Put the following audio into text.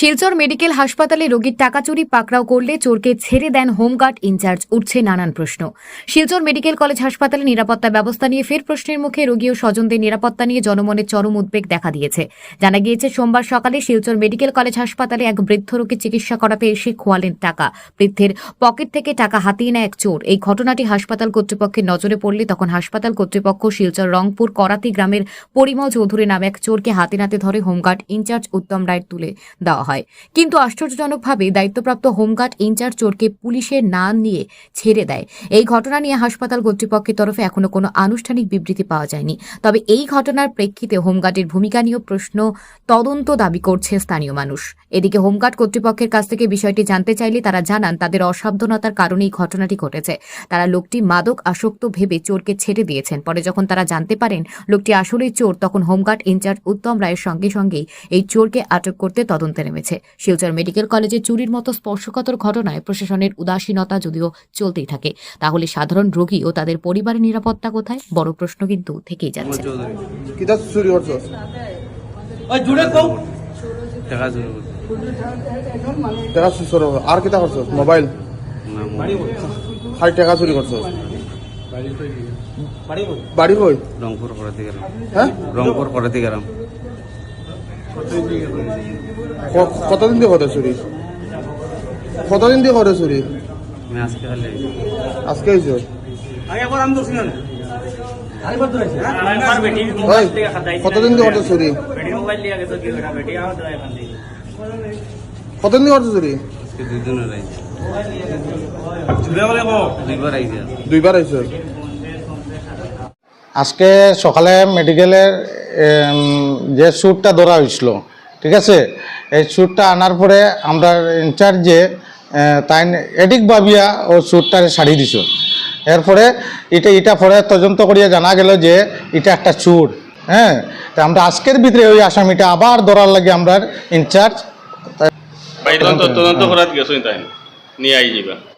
Silchar medical হাসপাতালে রোগীর টাকা চুরি, পাকড়াও করলে চোরকে ছেড়ে দেন হোমগার্ড ইনচার্জ, উঠছে নানান প্রশ্ন। শিলচর মেডিকেল কলেজ হাসপাতালে নিরাপত্তা ব্যবস্থা নিয়ে ফের প্রশ্নের মুখে রোগী ও স্বজনদের নিরাপত্তা নিয়ে জনমনে চরম উদ্বেগ দেখা দিয়েছে। জানা গিয়েছে, সোমবার সকালে শিলচর মেডিকেল কলেজ হাসপাতালে এক বৃদ্ধ রোগীর চিকিৎসা করাতে এসে খোয়ালেন টাকা। বৃদ্ধের পকেট থেকে টাকা হাতিয়ে নেয় এক চোর। এই ঘটনাটি হাসপাতাল কর্তৃপক্ষের নজরে পড়লে তখন হাসপাতাল কর্তৃপক্ষ শিলচর রংপুর করাতি গ্রামের পরিমল চৌধুরী নামে এক চোরকে হাতে নাতে ধরে হোমগার্ড ইনচার্জ উত্তম রায়ের তুলে দেওয়া হয়। কিন্তু আশ্চর্যজনকভাবে দায়িত্বপ্রাপ্ত হোমগার্ড ইনচার্জ চোরকে পুলিশের না নিয়ে ছেড়ে দেয়। এই ঘটনা নিয়ে হাসপাতাল কর্তৃপক্ষের তরফে এখনও কোনো আনুষ্ঠানিক বিবৃতি পাওয়া যায়নি। তবে এই ঘটনার প্রেক্ষিতে হোমগার্ডের ভূমিকা নিয়েও প্রশ্ন তদন্ত দাবি করছে স্থানীয় মানুষ। এদিকে হোমগার্ড কর্তৃপক্ষের কাছ থেকে বিষয়টি জানতে চাইলে তারা জানান, তাদের অসাবধানতার কারণে এই ঘটনাটি ঘটেছে। তারা লোকটি মাদক আসক্ত ভেবে চোরকে ছেড়ে দিয়েছেন। পরে যখন তারা জানতে পারেন লোকটি আসলেই চোর, তখন হোমগার্ড ইনচার্জ উত্তম রায়ের সঙ্গে সঙ্গেই এই চোরকে আটক করতে তদন্তে নেমেছে। শিলচর মেডিকেল কলেজে চুরির মতো স্পর্শকাতর ঘটনায় প্রশাসনের উদাসীনতা যদিও চলতেই থাকে। তাহলে সাধারণ রোগী ও তাদের পরিবারের নিরাপত্তা কোথায়? বড় প্রশ্ন কিন্তু থেকেই যাচ্ছে। চৌধুরী। কিতা চুরি করছস ওই জুড়ে কও টাকা চুরি করছে। টাকা চুরি করো। আর কিতা করছস মোবাইল? খালি টাকা চুরি করছস বাড়ি কই রংপুর করাতে গেলাম। হ্যাঁ? রংপুর করাতে গেলাম। কতদিন দিয়ে করে চুরি? কতদিন দিয়ে করে চুরি? আমি আজকে হয়েছে? হ্যাঁ? কতদিন দিয়ে করছে চুরি? কতদিন দিয়ে করছে চুরি? দুইবার আইছে আজকে সকালে মেডিকেলের যে শ্যুটটা ধরা হয়েছিল ঠিক আছে? এই সুরটা আনার পরে আমরা ইনচার্জে তাই এডিক বাবিয়া ও শ্যুটটা সারি দিছ। এরপরে এটা এটা পরে তদন্ত করিয়া জানা গেল যে এটা একটা চুর। হ্যাঁ? তা আমরা আজকের ভিতরে ওই আসামিটা আবার ধরার লাগে আমরা ইনচার্জ তদন্ত করার নিয়ে আই যাবা